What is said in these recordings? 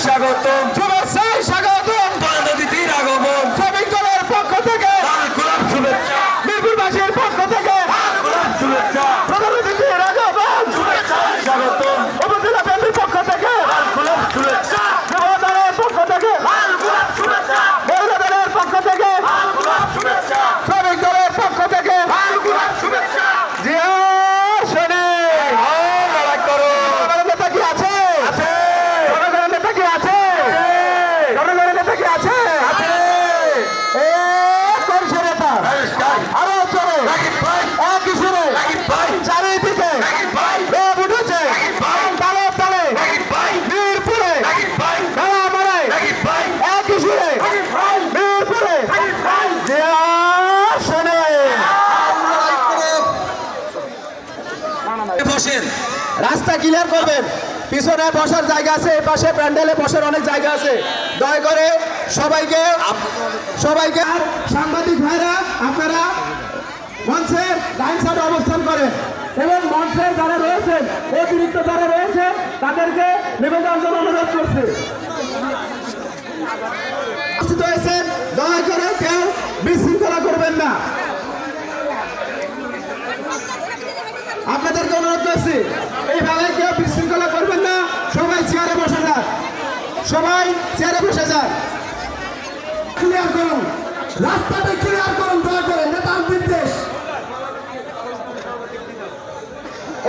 স্বাগতম শুভেচ্ছায় স্বাগতম অতিথির আগমন শ্রমিক দলের পক্ষ থেকে লাল গোলাপ শুভেচ্ছা মিরপুরবাসীর পক্ষ থেকে লাল গোলাপ শুভেচ্ছা প্রধান অতিথির আগমন শুভেচ্ছায় স্বাগতম উপজেলা বিএনপির পক্ষ থেকে লাল গোলাপ শুভেচ্ছা যুব দলের পক্ষ থেকে লাল গোলাপ শুভেচ্ছা মহিলা দলের পক্ষ থেকে লাল গোলাপ শুভেচ্ছা শ্রমিক দলের পক্ষ থেকে লাল গোলাপ শুভেচ্ছা জিয়া শনি আও লড়াই করো জনগণের নেতা কি আছে আছে জনগণের নেতা কি আছে জনগণের নেতা কি আছে এ করছে নেতা আরও চলে রাকিব ভাই একই সুরে রাকিব ভাই চারিদিকে রাকিব ভাই লোক উঠেছে ভাই। তালে তালে রাকিব ভাই মিরপুরে রাকিব ভাই মেলা মারায় রাকিব ভাই একই সুরে রাকিব ভাই মিরপুরে রাকিব ভাই জিয়া শোনে বসেন রাস্তা ক্লিয়ার করবেন। পিছনে বসার জায়গা আছে, এই পাশে প্যান্ডেলে বসার অনেক জায়গা আছে। দয়া করে সবাইকে সবাইকে সাংবাদিক ভাইরা, আপনারা মঞ্চের লাইন সাইডে অবস্থান করেন এবং মঞ্চের যারা রয়েছেন অতিরিক্ত যারা রয়েছে, তাদেরকে নিবেদন জন্য অনুরোধ করছে। দয়া করে কেউ বিশৃঙ্খলা করবেন না। আপনাদেরকে অনুরোধ করছি এই বেলায় কেউ বিশৃঙ্খলা করবেন না সবাই চেয়ারে বসে যান সবাই চেয়ারে বসে যান। ক্লিয়ার করুন। রাস্তাটা ক্লিয়ার করুন দয়া করে নেতার নির্দেশ।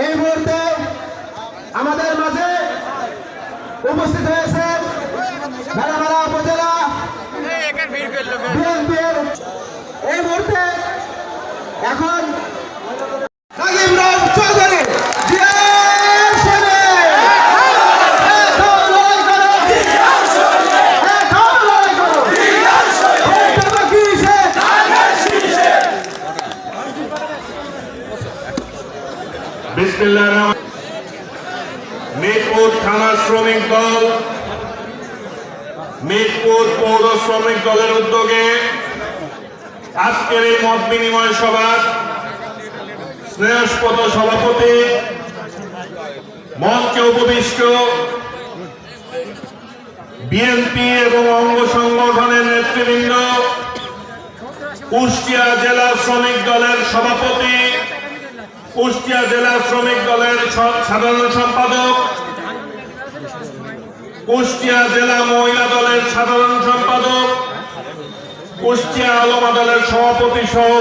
এই মুহূর্তে আমাদের মাঝে উপস্থিত হয়েছেন ভেড়ামারা উপজেলা এই মুহূর্তে এখন মিরপুর থানা শ্রমিক দল, মিরপুর পৌর শ্রমিক দলের উদ্যোগে আজকের এই মত বিনিময় সভার স্নেহস্পদ সভাপতি, মঞ্চে উপবিষ্ট বিএনপি এবং অঙ্গ সংগঠনের নেতৃবৃন্দ, কুষ্টিয়া জেলা শ্রমিক দলের সভাপতি কুষ্টিয়া জেলা শ্রমিক দলের সাধারণ সম্পাদক। কুষ্টিয়া জেলা মহিলা দলের সাধারণ সম্পাদক। কুষ্টিয়া আলমা দলের সভাপতি সহ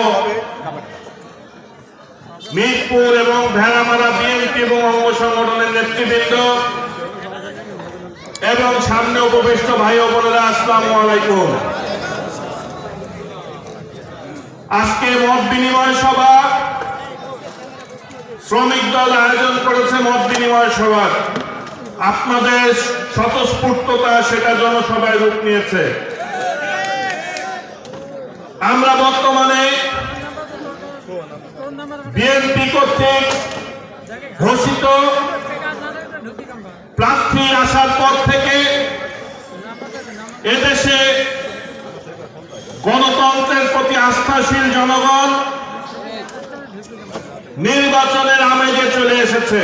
মিরপুর এবং ভেড়ামারা বিএনপি এবং অঙ্গ সংগঠনের নেতৃবৃন্দ এবং সামনে উপবিষ্ট ভাই ও বোনেরা, আসসালামু আলাইকুম। আজকে মত বিনিময় সভা শ্রমিক দল আয়োজন করেছে মত বিনিময় সভার। আপনাদের স্বতঃস্ফূর্ততা সেটা জনসভায় রূপ নিয়েছে। আমরা বর্তমানে বিএনপি কর্তৃক ঘোষিত প্রার্থী আসার পর থেকে এদেশে গণতন্ত্রের প্রতি আস্থাশীল জনগণ নির্বাচনের আমেজে চলে এসেছে।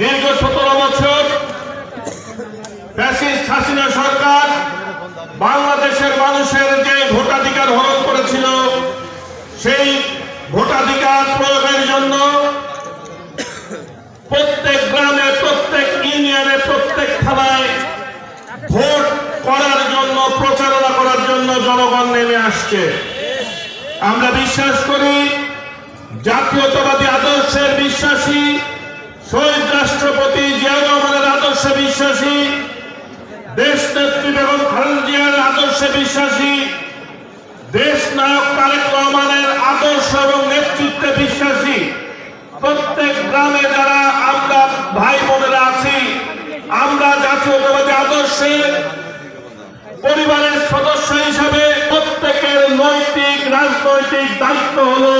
দীর্ঘ সতেরো বছর ফ্যাসিস্ট হাসিনা সরকার বাংলাদেশের মানুষের যে ভোটাধিকার হরণ করেছিল, সেই ভোটাধিকার প্রয়োগের জন্য প্রত্যেক গ্রামে, প্রত্যেক ইউনিয়নে, প্রত্যেক থানায় ভোট করার জন্য, প্রচারণা করার জন্য জনগণ নেমে আসছে। আমরা বিশ্বাস করি জাতীয়তাবাদী আদর্শের বিশ্বাসী, শহীদ রাষ্ট্রপতি জিয়াউর রহমানের আদর্শে বিশ্বাসী, দেশ নেত্রী বেগম খালেদা জিয়ার আদর্শে বিশ্বাসী, দেশ নায়ক তারেক রহমানের আদর্শ এবং নেতৃত্বে বিশ্বাসী, প্রত্যেক গ্রামে যারা আমরা ভাই বোনেরা আছি, আমরা জাতীয়তাবাদী আদর্শে পরিবারের সদস্য হিসাবে প্রত্যেকের নৈতিক, রাজনৈতিক দায়িত্ব হলো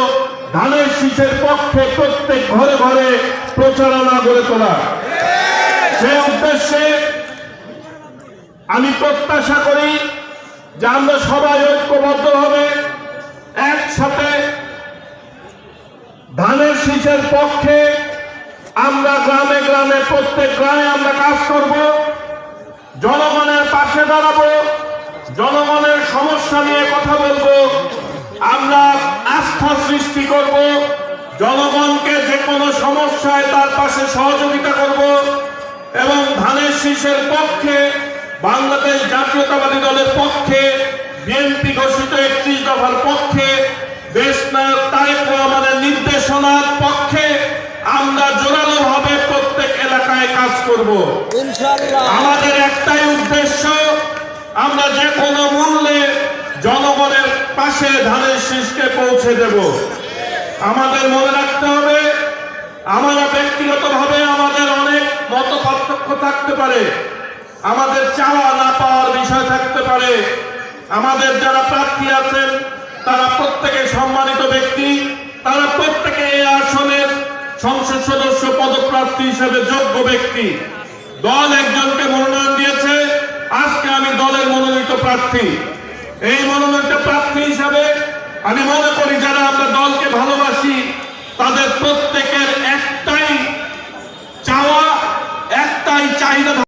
ধানের শীষের পক্ষে প্রত্যেক ঘরে ঘরে প্রচারণা গড়ে তোলা। সে উদ্দেশ্যে আমি প্রত্যাশা করি যে আমরা সবাই ঐক্যবদ্ধ হবে, একসাথে ধানের শীষের পক্ষে আমরা গ্রামে গ্রামে, প্রত্যেক গ্রামে আমরা কাজ করব, জনগণের পাশে দাঁড়াবো, জনগণের সমস্যা নিয়ে কথা বলব। আমরা আস্থা সৃষ্টি করব জনগণকে যে কোনো সমস্যায় তার পাশে সহযোগিতা করব এবং ধানের শীষের পক্ষে বাংলাদেশ জাতীয়তাবাদী দলের পক্ষে বিএনপি ঘোষিত একত্রিশ দফার পক্ষে দেশ নায়ক তারেক রহমানের নির্দেশনার পক্ষে আমরা জোরালোভাবে প্রত্যেক এলাকায় কাজ করব। আমাদের একটাই উদ্দেশ্য আমরা যে কোনো মূল্যে জনগণের পাশে ধানের শীষকে পৌঁছে দেব। আমাদের মনে রাখতে হবে, আমরা ব্যক্তিগতভাবে আমাদের অনেক মত পার্থক্য থাকতে পারে, আমাদের চাওয়া না পাওয়ার বিষয় থাকতে পারে। আমাদের যারা প্রার্থী আছেন, তারা প্রত্যেকে সম্মানিত ব্যক্তি, তারা প্রত্যেকে এই আসনের সংসদ সদস্য পদপ্রার্থী হিসেবে যোগ্য ব্যক্তি। দল একজনকে মনোনয়ন দিয়েছে, আজকে আমি দলের মনোনীত প্রার্থী। এই মনোনয়নটা প্রার্থী হিসাবে আমি মনে করি যারা আমরা দলকে ভালোবাসি, তাদের প্রত্যেকের একটাই চাওয়া, একটাই চাহিদা